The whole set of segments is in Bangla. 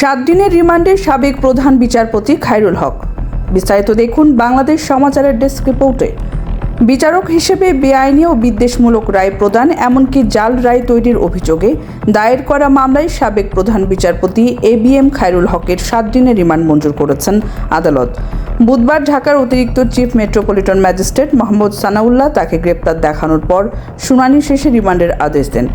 সাত দিনের রিমান্ডে সাবেক প্রধান বিচারপতি খায়রুল হক। বিস্তারিত দেখুন বাংলাদেশ সমাচারের ডেস্ক রিপোর্টে। বিচারক হিসেবে বেআইনি ও বিদ্বেষমূলক রায় প্রদান, এমনকি জাল রায় তৈরির অভিযোগে দায়ের করা মামলায় সাবেক প্রধান বিচারপতি এ বি এম খায়রুল হকের সাত দিনের রিমান্ড মঞ্জুর করেছেন আদালত। বুধবার ঢাকার অতিরিক্ত chief metropolitan magistrate Mohammad Sanaullah তাকে গ্রেপ্তার দেখানোর পর শুনানি শেষে রিমান্ডের আদেশ দেন।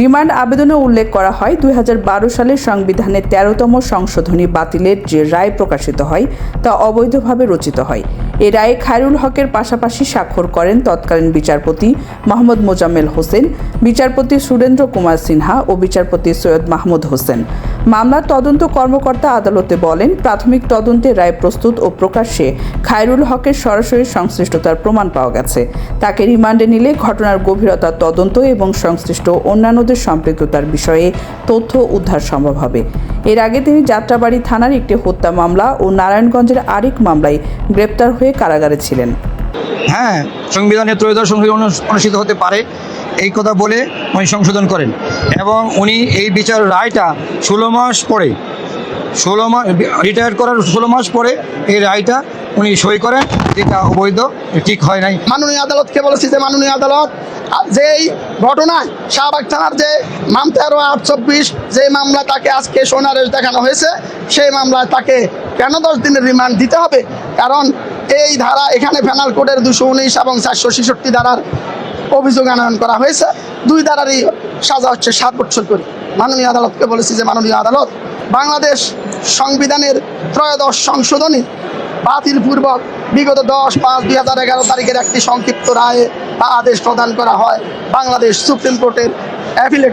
রিমান্ড আবেদনে উল্লেখ করা হয়, দুই হাজার বারো সালের সংবিধানের তেরোতম সংশোধনী বাতিলের যে রায় প্রকাশিত হয়, তা অবৈধভাবে রচিত হয়। এ রায়ে খায়রুল হকের পাশাপাশি স্বাক্ষর করেন তৎকালীন বিচারপতি মোহাম্মদ মোজাম্মেল হোসেন, বিচারপতি সুরেন্দ্র কুমার সিনহা ও বিচারপতি সৈয়দ মাহমুদ হোসেন। মামলার তদন্ত কর্মকর্তা আদালতে বলেন, প্রাথমিক তদন্তে রায় প্রস্তুত ও প্রকাশ্যে খায়রুল হকের সরাসরি সংশ্লিষ্টতার প্রমাণ পাওয়া গেছে। তাকে রিমান্ডে নিলে ঘটনার গভীরতার তদন্ত এবং সংশ্লিষ্ট অন্যান্যদের সম্পৃক্ততার বিষয়ে তথ্য উদ্ধার সম্ভব হবে। এর আগে তিনি যাত্রাবাড়ি থানার একটি হত্যা মামলা ও নারায়ণগঞ্জের আরেক মামলায় গ্রেপ্তার হয়ে কারাগারে ছিলেন। হ্যাঁ সংবিধানের ত্রয়োদশ সংশোধন অনু- অনুষ্ঠিত হতে পারে, এই কথা বলে উনি সংশোধন করেন। এবং উনি এই বিচার রায়টা ষোলো মাস পরে, ষোলো মাস রিটায়ার করার ষোলো মাস পরে এই রায়টা উনি সই করেন, এটা অবৈধ, ঠিক হয় নাই। মাননীয় আদালতকে বলেছি যে, মাননীয় আদালত আ- যেই ঘটনায় শাহবাগ থানার যে মাম তেরো আট চব্বিশ, যে মামলা তাকে আজকে সোনারেশ দেখানো হয়েছে, সেই মামলায় তাকে কেন দশ দিনের রিমান্ড দিতে হবে? কারণ এই ধারা এখানে ফেনাল কোডের দুশো উনিশ এবং চারশো ছেষট্টি ধারার অভিযোগ আনয়ন করা হয়েছে। দুই ধারারই সাজা হচ্ছে সাত বছর করে। মাননীয় আদালতকে বলেছি যে, মাননীয় আদালত বাংলাদেশ সংবিধানের ত্রয়োদশ সংশোধনী বাতিল পূর্বক বিগত দশ পাঁচ দুই হাজার এগারো তারিখের একটি সংক্ষিপ্ত রায়ে বা আদেশ প্রদান করা হয়। বাংলাদেশ সুপ্রিম কোর্টের অ্যাফিলেট